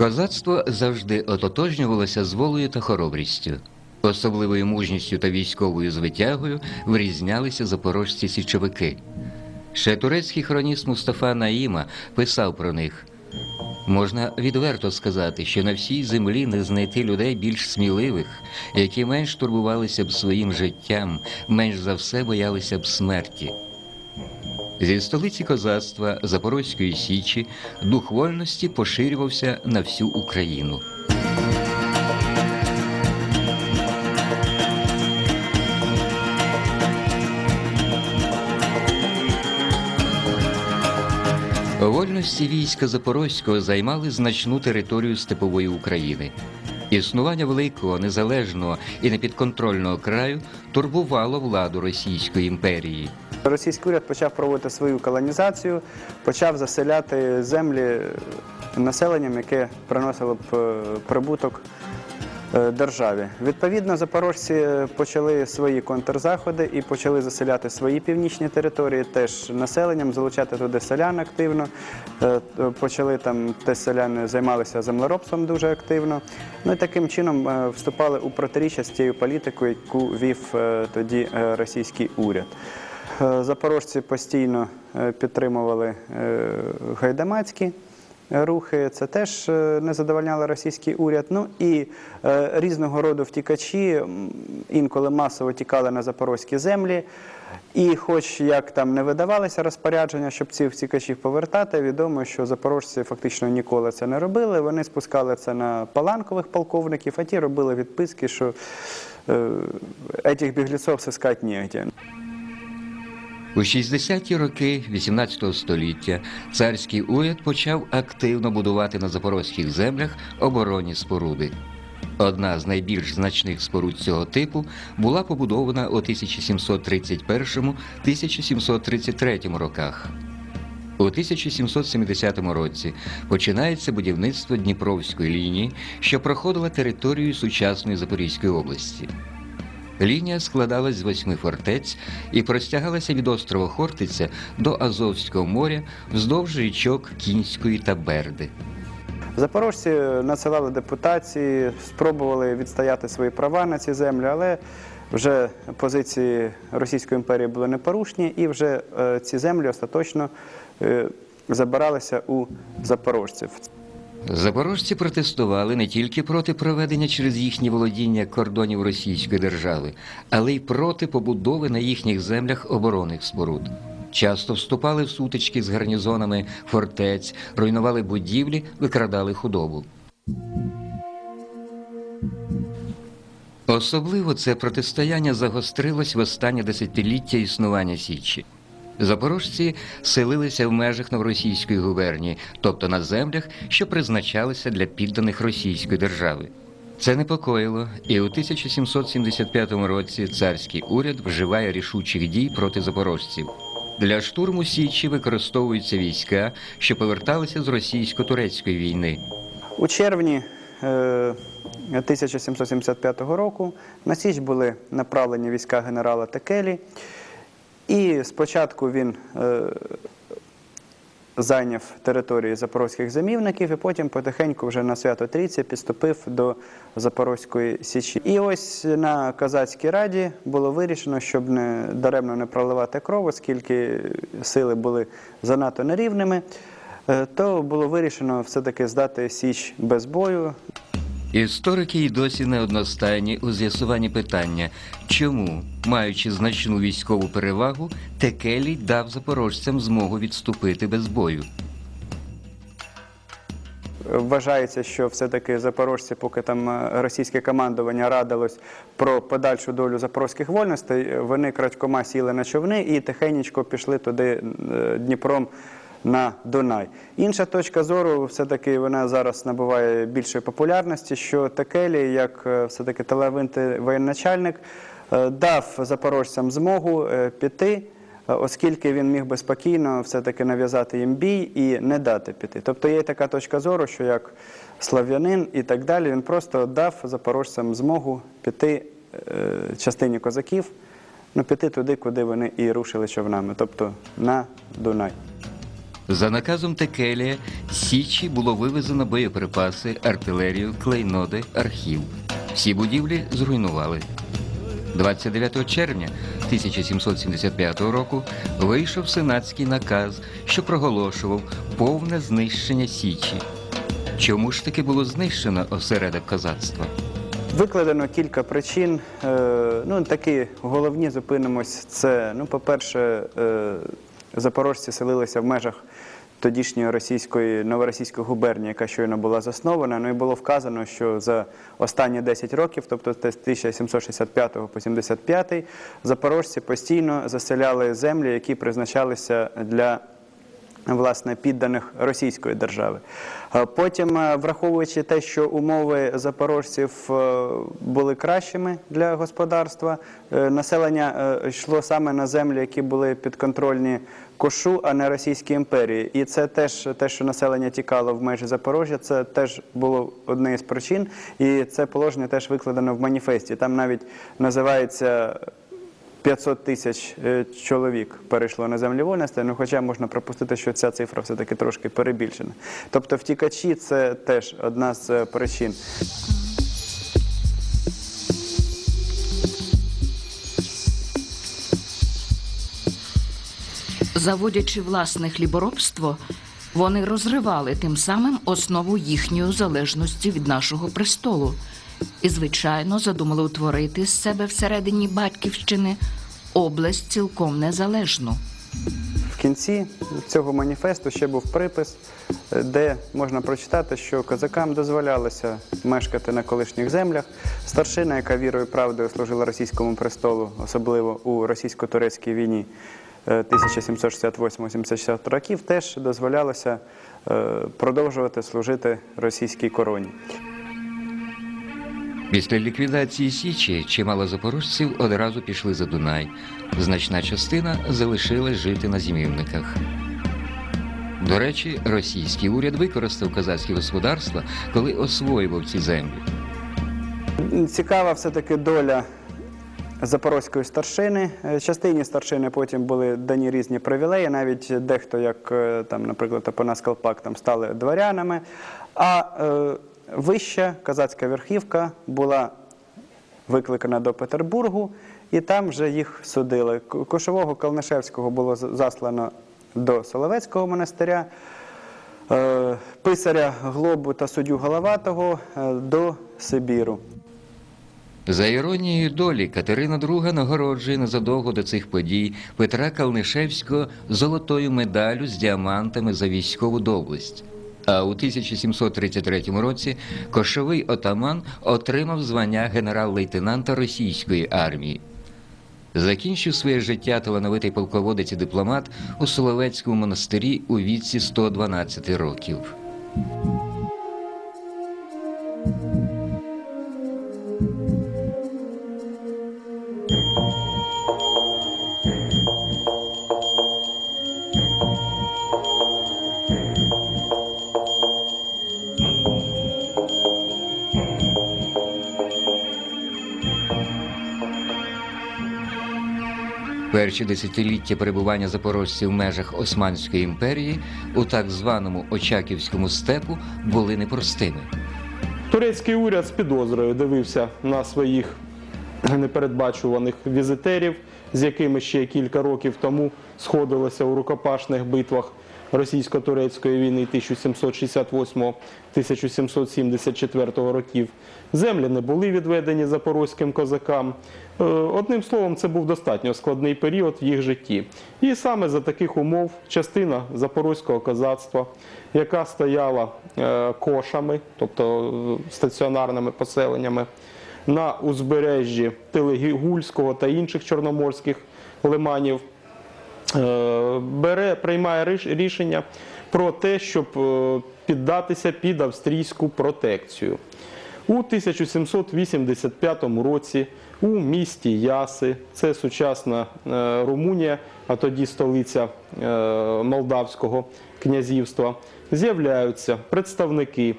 Козацтво завжди ототожнювалося з волею та хоробрістю. Особливою мужністю та військовою звитягою вирізнялися запорожці січовики. Ще турецький хроніст Мустафа Наїма писав про них. Можна відверто сказати, що на всій землі не знайти людей більш сміливих, які менш турбувалися б своїм життям, менш за все боялися б смерті. Зі столиці козацтва Запорозької Січі дух вольності поширювався на всю Україну. Вольності війська Запорозького займали значну територію степової України. Існування великого, незалежного і непідконтрольного краю турбувало владу Російської імперії. Російський уряд почав проводити свою колонізацію, почав заселяти землі населенням, яке приносило б е, прибуток е, державі. Відповідно, запорожці почали свої контрзаходи і почали заселяти свої північні території, теж населенням, залучати туди селян активно. Е, Почали там теж селяни займалися землеробством дуже активно. Ну і таким чином вступали у протиріччя з тією політикою, яку вів тоді російський уряд. Е, Запорожці постійно е, підтримували е, гайдамацькі рухи. Це теж не задовольняло російський уряд. Ну і різного роду втікачі інколи масово тікали на запорозькі землі. І, хоч як там не видавалися розпорядження, щоб цих втікачів повертати, відомо, що запорожці фактично ніколи це не робили. Вони спускали це на паланкових полковників, а ті робили відписки, що е, этих беглецов сыскать негде. У 60-ті роки 18 століття царський уряд почав активно будувати на запорозьких землях оборонні споруди. Одна з найбільш значних споруд цього типу була побудована у 1731-1733 роках. У 1770 році починається будівництво Дніпровської лінії, що проходила територію сучасної Запорізької області. Лінія складалась з восьми фортець і простягалася від острова Хортиця до Азовського моря вздовж річок Кінської та Берди. Запорожці надсилали депутації, спробували відстояти свої права на ці землі, але вже позиції Російської імперії були непорушні, і вже е, ці землі остаточно е, забиралися у запорожців. Запорожці протестували не тільки проти проведення через їхні володіння кордонів Російської держави, але й проти побудови на їхніх землях оборонних споруд. Часто вступали в сутички з гарнізонами фортець, руйнували будівлі, викрадали худобу. Особливо це протистояння загострилось в останнє десятиліття існування Січі. Запорожці селилися в межах Новоросійської губернії, тобто на землях, що призначалися для підданих Російської держави. Це непокоїло, і у 1775 році царський уряд вживає рішучих дій проти запорожців. Для штурму Січі використовуються війська, що поверталися з російсько-турецької війни. У червні е, 1775 року на Січ були направлені війська генерала Текелі. І спочатку він е, зайняв території запорозьких замівників, і потім потихеньку вже на свято Трійці підступив до Запорозької Січі. І ось на Козацькій раді було вирішено, щоб не даремно не проливати кров, оскільки сили були занадто нерівними, е, то було вирішено все-таки здати Січ без бою. Історики й досі неодностайні у з'ясуванні питання, чому, маючи значну військову перевагу, Текелій дав запорожцям змогу відступити без бою. Вважається, що все-таки запорожці, поки там е, російське командування радилось про подальшу долю запорозьких вольностей, вони крадькома сіли на човни і тихенечко пішли туди е, Дніпром на Дунай. Інша точка зору, все-таки вона зараз набуває більшої популярності, що Текелі, як е, все-таки талановитий воєначальник, е, дав запорожцям змогу е, піти. Оскільки він міг би спокійно все-таки нав'язати їм бій і не дати піти. Тобто є така точка зору, що як слав'янин і так далі, він просто дав запорожцям змогу піти частині козаків, ну піти туди, куди вони і рушили човнами, тобто на Дунай. За наказом Текелія Січі було вивезено боєприпаси, артилерію, клейноди, архів. Всі будівлі зруйнували. 29 червня 1775 року вийшов сенатський наказ, що проголошував повне знищення Січі. Чому ж таки було знищено осередок козацтва? Викладено кілька причин. Е, Ну, такі головні зупинимось. Це, ну, по-перше, е, запорожці селилися в межах тодішньої російської новоросійської губернії, яка щойно була заснована. Ну і було вказано, що за останні 10 років, тобто з 1765 по 75, запорожці постійно заселяли землі, які призначалися для власне підданих російської держави. Е, Потім, е, враховуючи те, що умови запорожців е, були кращими для господарства, населення йшло саме на землі, які були підконтрольні Кошу, а не Російській імперії. І це теж те, що населення тікало в межі Запорожжя, це теж було однією з причин. І це положення теж викладено в маніфесті. Там навіть називається 500 тисяч е, чоловік перейшло на землі вольності, ну хоча можна пропустити, що ця цифра все-таки трошки перебільшена. Тобто втікачі це теж одна з е, причин. Заводячи власне хліборобство, вони розривали тим самим основу їхньої залежності від нашого престолу і, звичайно, задумали утворити з себе всередині батьківщини область цілком незалежну. В кінці цього маніфесту ще був припис, е, де можна прочитати, що козакам дозволялося мешкати на колишніх землях. Старшина, яка вірою і правдою служила російському престолу, особливо у російсько-турецькій війні е, 1768-70 років, теж дозволялося е, продовжувати служити російській короні. Після ліквідації Січі чимало запорожців одразу пішли за Дунай. Значна частина залишилась жити на зимівниках. До речі, російський уряд використав козацькі господарства, коли освоював ці землі. Цікава все-таки доля запорозької старшини. Е, Частині старшини потім були дані різні привілеї, навіть дехто, як е, там, наприклад, Апанас Калпак, там стали дворянами. А е, вища козацька верхівка була викликана до Петербургу, і там вже їх судили. Кошового Калнишевського було заслано до Соловецького монастиря, е, писаря Глобу та суддю Головатого е, до Сибіру. За іронією долі, Катерина II нагороджує незадовго до цих подій Петра Калнишевського золотою медаллю з діамантами за військову доблесть. А у 1733 році кошовий отаман отримав звання генерал-лейтенанта російської армії. Закінчив своє життя талановитий полководець і дипломат у Соловецькому монастирі у віці 112 років. Перші десятиліття перебування запорожців в межах Османської імперії у так званому Очаківському степу були непростими. Турецький уряд з підозрою дивився на своїх непередбачуваних візитерів, з якими ще кілька років тому сходилося у рукопашних битвах російсько-турецької війни 1768-1774 років. Землі не були відведені запорозьким козакам. Е, Одним словом, це був достатньо складний період в їх житті. І саме за таких умов частина запорозького козацтва, яка стояла е, кошами, тобто е, стаціонарними поселеннями, на узбережжі Телегігульського та інших чорноморських лиманів, бере, приймає рішення про те, щоб е, піддатися під австрійську протекцію. У 1785 році у місті Яси, це сучасна е, Румунія, а тоді столиця е, Молдавського князівства, з'являються представники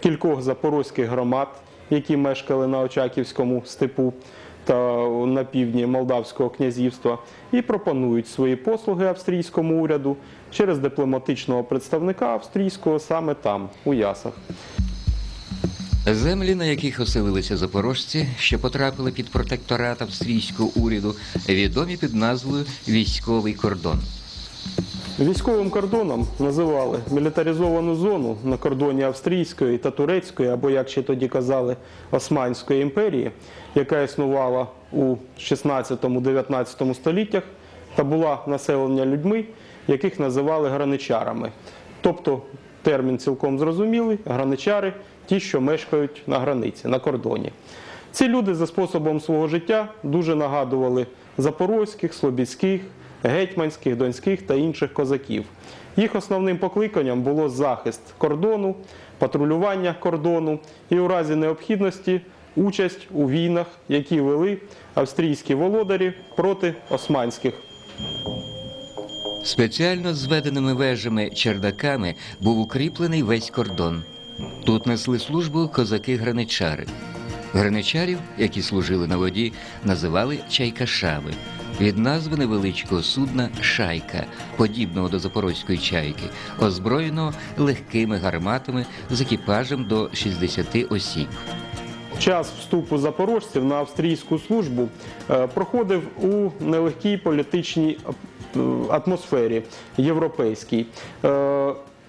кількох запорозьких громад, які мешкали на Очаківському степу, та на півдні Молдавського князівства і пропонують свої послуги австрійському уряду через дипломатичного представника австрійського саме там, у Ясах. Землі, на яких оселилися запорожці, що потрапили під протекторат австрійського уряду, відомі під назвою Військовий кордон. Військовим кордоном називали мілітаризовану зону на кордоні Австрійської та Турецької, або як ще тоді казали, Османської імперії, яка існувала у 16-19 століттях та була населена людьми, яких називали граничарами. Тобто термін цілком зрозумілий, граничари ті, що мешкають на границі, на кордоні. Ці люди за способом свого життя дуже нагадували запорозьких, слобідських, гетьманських, донських та інших козаків. Їх основним покликанням було захист кордону, патрулювання кордону і у разі необхідності участь у війнах, які вели австрійські володарі проти османських. Спеціально зведеними вежами чердаками був укріплений весь кордон. Тут несли службу козаки-граничари. Граничарів, які служили на воді, називали чайкашами. Від назви невеличкого судна шайка, подібного до запорозької чайки, озброєного легкими гарматами з екіпажем до 60 осіб. Час вступу запорожців на австрійську службу е, проходив у нелегкій політичній е, атмосфері європейській.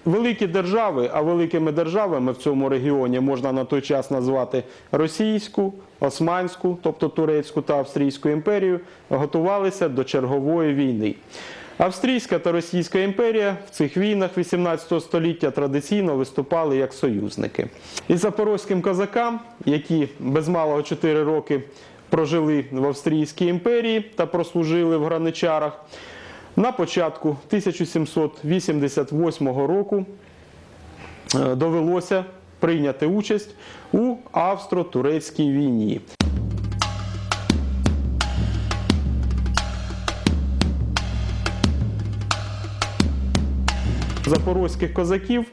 Великі держави, а великими державами в цьому регіоні можна на той час назвати Російську, Османську, тобто Турецьку та Австрійську імперію, готувалися до чергової війни. Австрійська та Російська імперія в цих війнах 18 століття традиційно виступали як союзники. І запорозьким козакам, які без малого 4 роки прожили в Австрійській імперії та прослужили в граничарах, на початку 1788 року е, довелося прийняти участь у австро-турецькій війні. запорозьких козаків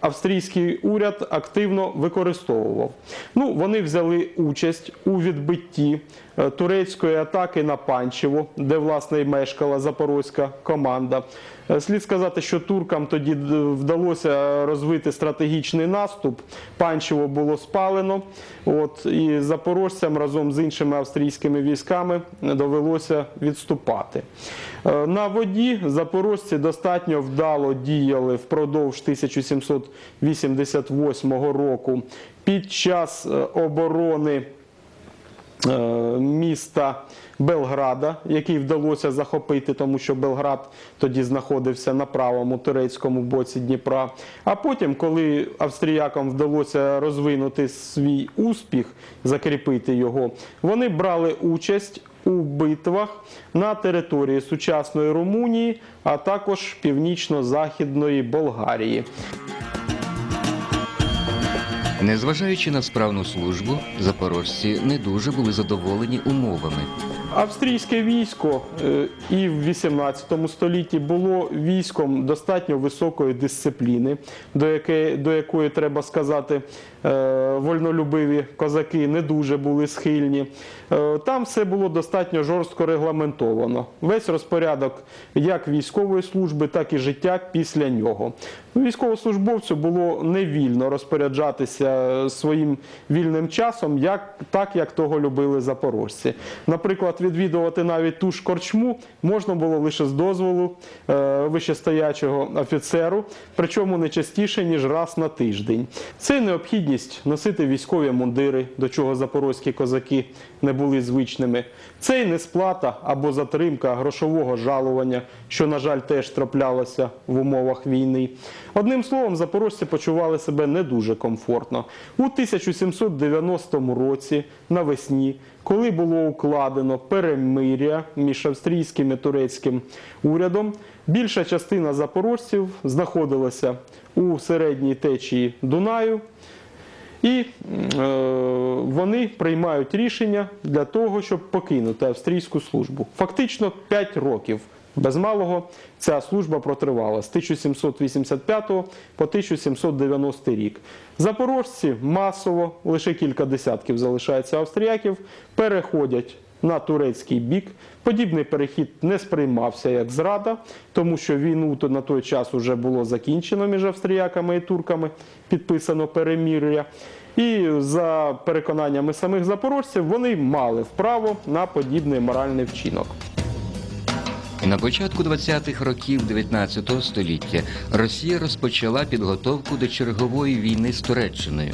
австрійський уряд активно використовував. Ну, вони взяли участь у відбитті е, турецької атаки на Панчево, де власне і мешкала запорозька команда. Е, Слід сказати, що туркам тоді вдалося розвити стратегічний наступ. Панчево було спалено. От і запорожцям разом з іншими австрійськими військами довелося відступати. Е, На воді запорожці достатньо вдало діяли впродовж 1788 року під час е, оборони міста Белграда, який вдалося захопити, тому що Белград тоді знаходився на правому турецькому боці Дніпра. А потім, коли австріякам вдалося розвинути свій успіх, закріпити його, вони брали участь у битвах на території сучасної Румунії, а також північно-західної Болгарії. Незважаючи на справну службу, запорожці не дуже були задоволені умовами. Австрійське військо е, і в 18 столітті було військом достатньо високої дисципліни, до якої, до якої треба сказати, е, вольнолюбиві козаки не дуже були схильні. Е, Там все було достатньо жорстко регламентовано. Весь розпорядок як військової служби, так і життя після нього. Військовослужбовцю було невільно розпоряджатися своїм вільним часом, як, так як того любили запорожці. Наприклад, відвідувати навіть ту ж корчму можна було лише з дозволу е, вищестоячого офіцеру, причому не частіше, ніж раз на тиждень. Це необхідність носити військові мундири, до чого запорозькі козаки не були звичними. Це й несплата або затримка грошового жалування, що, на жаль, теж траплялося в умовах війни. Одним словом, запорожці почували себе не дуже комфортно. У 1790 році навесні, коли було укладено перемир'я між австрійським і турецьким урядом, більша частина запорожців знаходилася у середній течії Дунаю. І е, вони приймають рішення для того, щоб покинути австрійську службу. Фактично 5 років Без малого ця служба протривала з 1785 по 1790 рік. Запорожці масово, лише кілька десятків залишається австріяків, переходять на турецький бік. Подібний перехід не сприймався як зрада, тому що війну на той час вже було закінчено між австріяками і турками, підписано перемір'я. І за переконаннями самих запорожців вони мали вправо на подібний моральний вчинок. На початку 20-х років 19 століття Росія розпочала підготовку до чергової війни з Туреччиною.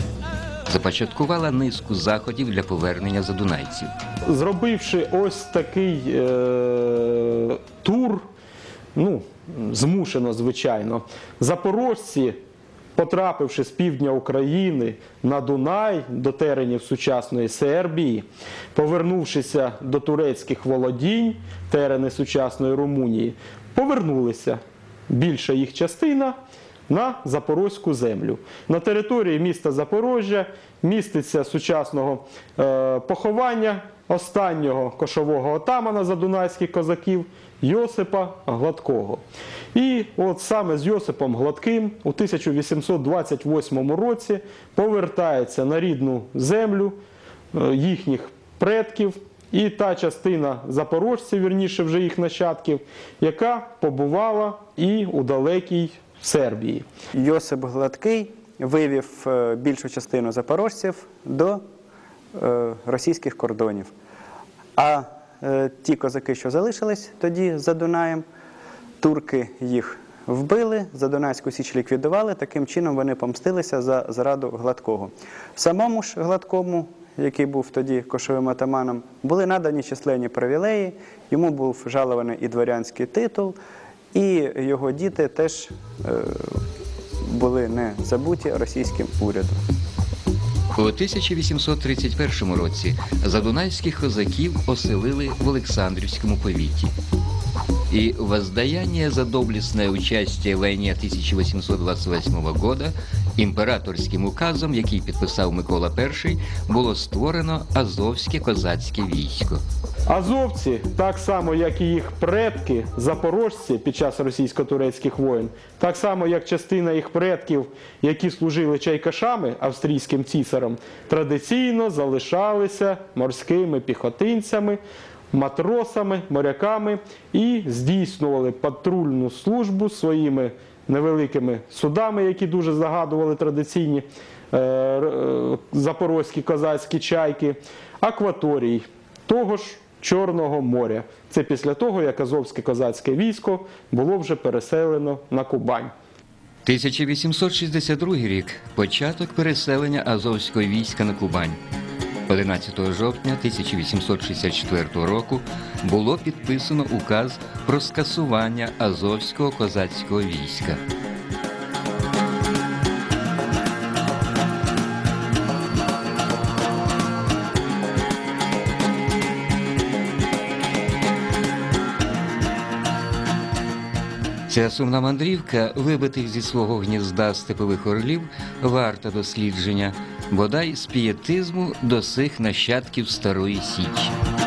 Започаткувала низку заходів для повернення задунайців. Зробивши ось такий е- тур, ну, змушено, звичайно, запорожці, потрапивши з півдня України на Дунай до теренів сучасної Сербії, повернувшися до турецьких володінь, терени сучасної Румунії, повернулися більша їх частина на Запорозьку землю. На території міста Запорожжя міститься сучасного е, поховання останнього кошового отамана задунайських козаків Йосипа Гладкого. І от саме з Йосипом Гладким у 1828 році повертається на рідну землю е, їхніх предків і та частина запорожців, вірніше вже їх нащадків, яка побувала і у далекій Сербії. Йосип Гладкий вивів е, більшу частину запорожців до е, російських кордонів. А ті козаки, що залишились тоді за Дунаєм, турки їх вбили, Задунайську січ ліквідували. Таким чином вони помстилися за зраду Гладкого. Самому ж Гладкому, який був тоді кошовим атаманом, були надані численні привілеї, йому був жалований і дворянський титул, і його діти теж е, були не забуті російським урядом. У 1831 році задунайських козаків оселили в Олександрівському повіті. И воздаяние за доблестное участие в войне 1828 года імператорським указом, який підписав Микола І, було створено Азовське козацьке військо. Азовці, так само як і їх предки, запорожці під час російсько-турецьких воєн, так само як частина їх предків, які служили чайкашами австрійським цісарам, традиційно залишалися морськими піхотинцями, матросами, моряками і здійснювали патрульну службу своїми невеликими судами, які дуже загадували традиційні е, е, запорозькі козацькі чайки, акваторій того ж Чорного моря. Це після того, як Азовське козацьке військо було вже переселено на Кубань. 1862 рік початок переселення Азовського війська на Кубань. 11 жовтня 1864 року було підписано указ про скасування Азовського козацького війська. Ця сумна мандрівка вибитих зі свого гнізда степових орлів варта дослідження, бодай з пієтизму до сих нащадків Старої Січі.